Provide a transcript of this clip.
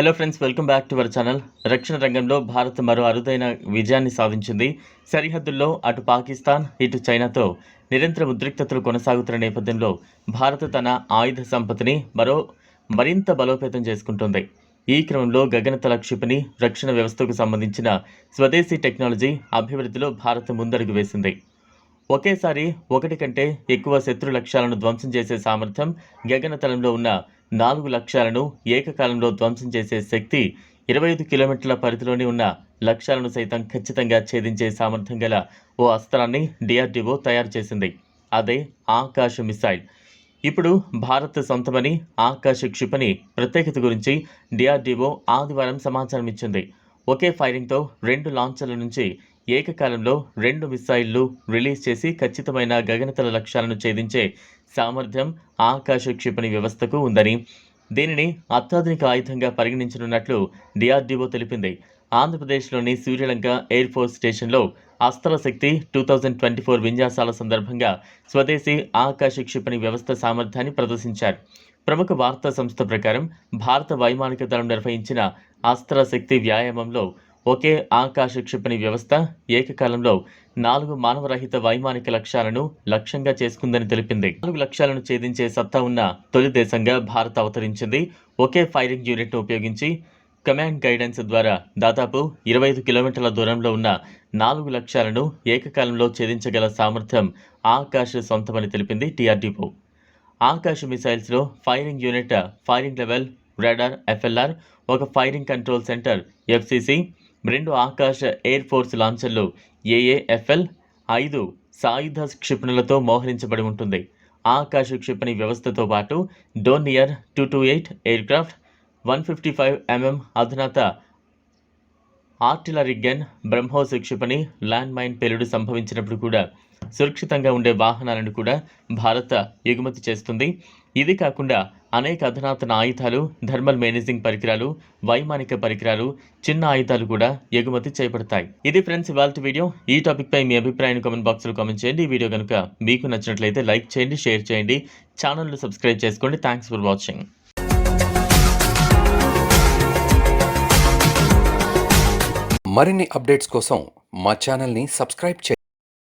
Hello friends welcome back to our channel రక్షణ రంగంలో భారత్ మరో అరుదైన విజయాన్ని సాధించింది. సరిహద్దుల్లో అటు పాకిస్తాన్ ఇటు చైనాతో నిరంతర ఉద్రిక్తతలు కొనసాగుతున్న నేపథ్యంలో భారత్ తన ఆయుధ సంపత్తిని మరో మరింత బలోపేతం చేసుకుంటోంది. ఈ క్రమంలో గగనతల క్షిపణి రక్షణ వ్యవస్థకు సంబంధించిన స్వదేశీ టెక్నాలజీ అభివృద్ధిలో భారత్ ముందడుగు వేసింది. ఒకేసారి ఒకటి కంటే ఎక్కువ శత్రు లక్ష్యాలను ధ్వంసం చేసే సామర్థ్యం గగనతలంలో ఉన్న నాలుగు లక్ష్యాలను ఏకకాలంలో ధ్వంసం చేసే శక్తి ఇరవై ఐదు కిలోమీటర్ల పరిధిలోని ఉన్న లక్ష్యాలను సైతం ఖచ్చితంగా ఛేదించే సామర్థ్యం గల ఓ అస్త్రాన్ని డిఆర్డీఓ తయారు చేసింది. అదే ఆకాశ మిసైల్ ఇప్పుడు భారత్ సొంతమని ఆకాశ క్షిపణి ప్రత్యేకత గురించి డిఆర్డీఓ ఆదివారం సమాచారం ఇచ్చింది ఒకే ఫైరింగ్తో రెండు లాంచర్ల నుంచి ఏకకాలంలో రెండు మిసైళ్ళు రిలీజ్ చేసి ఖచ్చితమైన గగనతల లక్ష్యాలను ఛేదించే సామర్థ్యం ఆకాశ క్షిపణి వ్యవస్థకు ఉందని దీనిని అత్యాధునిక ఆయుధంగా పరిగణించనున్నట్లు డిఆర్డీఓ తెలిపింది. ఆంధ్రప్రదేశ్లోని సూర్యలంక ఎయిర్ ఫోర్స్ స్టేషన్లో Astra Shakti two thousand twenty four విన్యాసాల సందర్భంగా స్వదేశీ ఆకాశ క్షిపణి వ్యవస్థ సామర్థ్యాన్ని ప్రదర్శించారు. ప్రముఖ వార్తా సంస్థ ప్రకారం భారత వైమానిక దళం నిర్వహించిన అస్త్ర శక్తి వ్యాయామంలో ఒకే ఆకాశ క్షిపణి వ్యవస్థ ఏకకాలంలో నాలుగు మానవరహిత వైమానిక లక్ష్యాలను లక్ష్యంగా చేసుకుందని తెలిపింది. నాలుగు లక్ష్యాలను ఛేదించే సత్తా ఉన్న తొలి దేశంగా భారత్ అవతరించింది. ఒకే ఫైరింగ్ యూనిట్ను ఉపయోగించి కమాండ్ గైడెన్స్ ద్వారా దాదాపు ఇరవై ఐదు కిలోమీటర్ల దూరంలో ఉన్న నాలుగు లక్ష్యాలను ఏకకాలంలో ఛేదించగల సామర్థ్యం ఆకాశ సొంతమని తెలిపింది DRDO. Akash మిసైల్స్లో firing unit firing level radar FLR ఒక ఫైరింగ్ కంట్రోల్ సెంటర్ ఎఫ్సిసి రెండు ఆకాశ ఎయిర్ ఫోర్స్ లాంచర్లు ఏఏఎఫ్ఎల్ ఐదు సాయుధ క్షిపణులతో మోహరించబడి ఉంటుంది. ఆకాశ క్షిపణి వ్యవస్థతో పాటు Dornier two two eight aircraft one fifty five MM అధునాత artillery gun BrahMos క్షిపణి ల్యాండ్ మైన్ పేలుడు సంభవించినప్పుడు కూడా సురక్షితంగా ఉండే వాహనాలను కూడా భారత ఎగుమతి చేస్తుంది. ఇది కాకుండా అనేక అధునాతన ఆయుధాలు థర్మల్ మేనేజింగ్ పరికరాలు వైమానిక పరికరాలు చిన్న ఆయుధాలు కూడా ఎగుమతి చేయబడతాయి ఇది ఫ్రెండ్స్ ఇవాళ వీడియో. ఈ టాపిక్ పై మీ అభిప్రాయాన్ని కామెంట్ బాక్స్లో కామెంట్ చేయండి. ఈ వీడియో కనుక మీకు నచ్చినట్లయితే లైక్ చేయండి షేర్ చేయండి. ఛానల్ను సబ్స్క్రైబ్ చేసుకోండి. Thanks for watching. మరిన్ని అప్డేట్స్ కోసం మా ఛానల్ని సబ్స్క్రైబ్ చేయండి.